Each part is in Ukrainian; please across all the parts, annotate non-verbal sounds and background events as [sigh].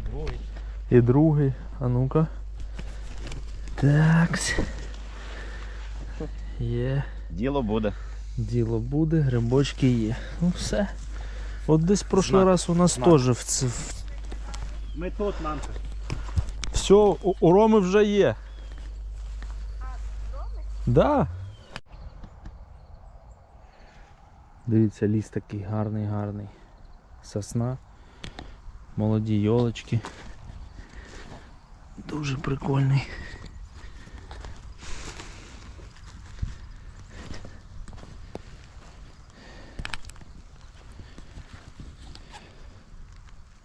другий. І другий. А ну-ка. Такс. Є. Діло буде. Діло буде, грибочки є. Ну все. От десь прошлий раз у нас теж в, ц- в Ми тут, Нанка. Все, у, у Роми вже є. Да. Дивіться, ліс такий гарний, гарний. Сосна. Молоді йолочки. Дуже прикольний.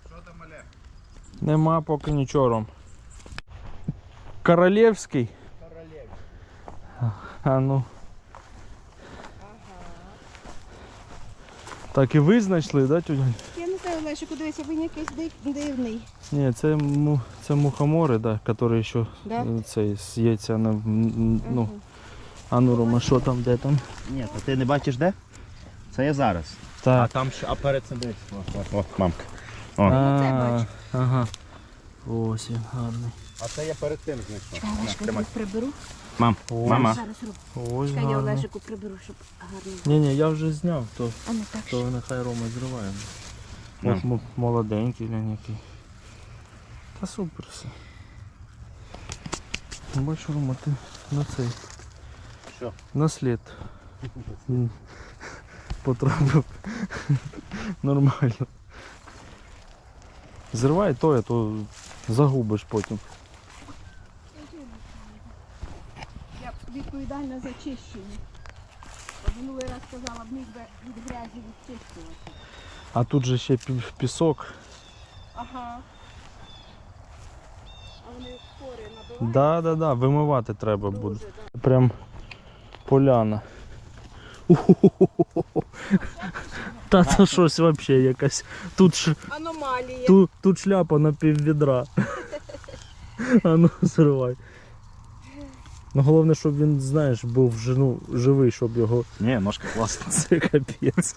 Що там, Олег? Нема поки нічого. Ром. Королевський. Королев. А ну. Так і ви знайшли, да, тюдянь? Не дивися, він якийсь дивний. Ні, це, це мухомори, да, які ще Да? е, цей, з яйця на, ну, а ну, Рома, що там, де там? Ні, то ти не бачиш де? Це я зараз. А там ще, а перед цим дивись. О, о, о, мамка. О. це А, ага. Ось він гарний. А це я перед тим знайшов. Чекай, я приберу. Мам, Ой. мама. Зараз роб. Ось Чекай, я. Олешику приберу, щоб гарно. Ні, ні, я вже зняв, то, А не так. то нехай Рома зриває. На. Ось мо- молоденький глянь який. Та супер все. Бачу, Рома, ти на цей. Що? На слід. Потрапив. Нормально. Зривай то, а то загубиш потім. Я відповідальна за чищення. Минулий раз сказала, б міг би від грязі відчистувати. А тут же ще пі- пісок. Ага. А вони спори набивають? Да, да, да, вимивати треба буде. Дуже, да. Прям поляна. [laughs] Та це щось взагалі якась. Тут, ш... Аномалія. тут, тут шляпа на пів відра. [laughs] А ну зривай. Ну головне, щоб він, знаєш, був ж- ну, живий, щоб його. Ні, ножка класна. [laughs] Це капець.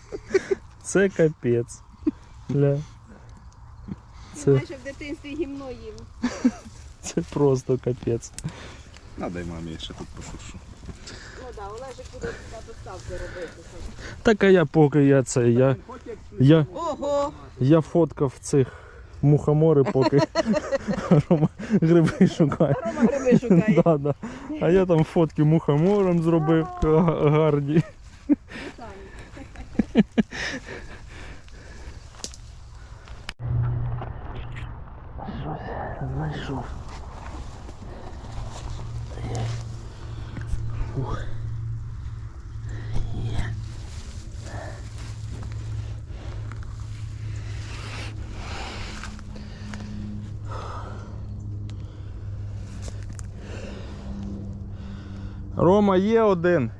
Це капець. Ля. Ти Це, знаєш, як в дитинстві гімно їв. це просто капець. Надай мамі, я ще тут пошуршу. Ну так, да, Олежик буде доставки робити. Так а я поки я це. Я, я, Ого! Я фоткав цих мухомори, поки Рома гриби шукає. Рома гриби шукає. Да, да. А я там фотки мухомором зробив гарні. Щось знайшов. Ух. Є. Рома є один.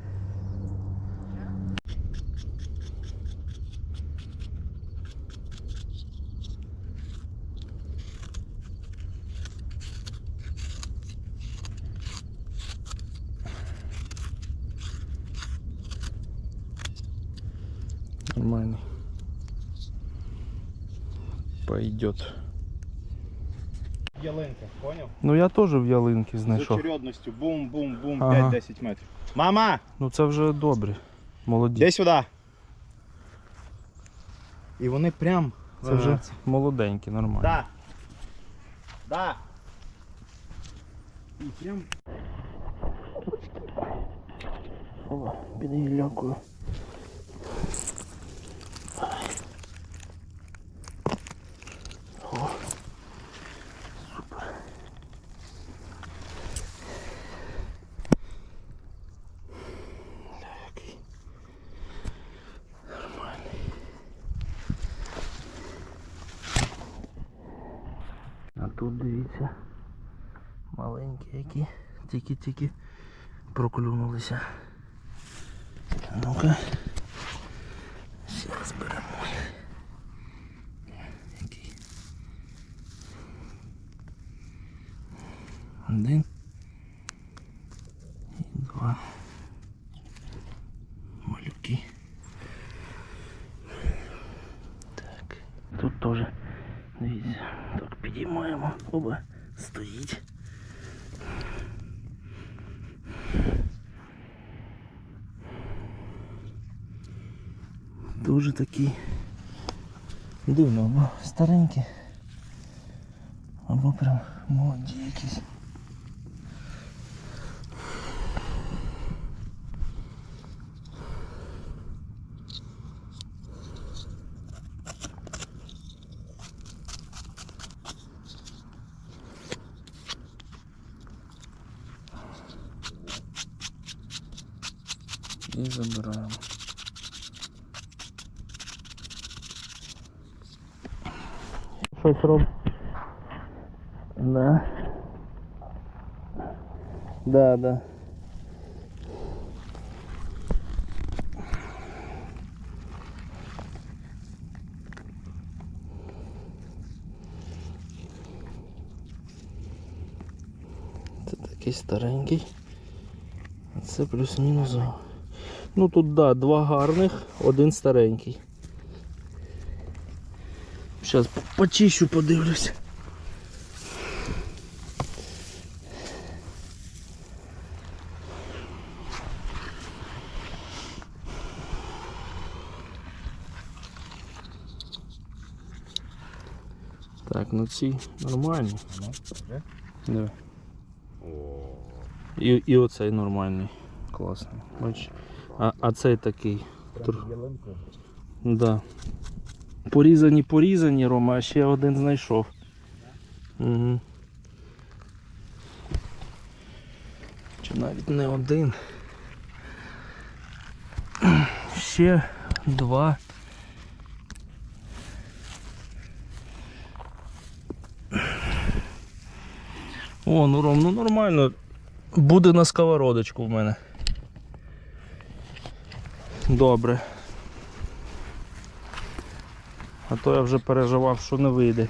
Нормальный. Пойдет. Ялинка, поняв? Ну я теж в ялинки З знайшов. очередністю бум-бум-бум, Ага. 5-10 метрів. Мама! Ну це вже добре. Молоді. Іди сюди. І вони прям. Це вже молоденькі, нормально. Да. Да. І прям. О, під гіллякою. Тут дивіться. Маленькі які. Тільки-тільки проклюнулися. Ну-ка. Зараз беремо. Який? Один. І два. Малюки. Так. Тут теж. Підіймаємо. Оба, стоїть. Дуже такий дивно, або старенький, або прям молоді якісь. І забираємо. Щось. Да. Да, да. Це такий старенький. А це плюс-мінус. Ну тут да, два гарних, один старенький. Зараз почищу, подивлюсь. Так, ну ці нормальні. Диви. І, і оцей нормальний. Класний. Бач. А, а цей такий. Да. Порізані, порізані, Рома, а ще один знайшов. Угу. Чи навіть не один. Ще два. О, ну Ром, ну нормально. Буде на сковородочку в мене. Добре. А то я вже переживав, що не вийде.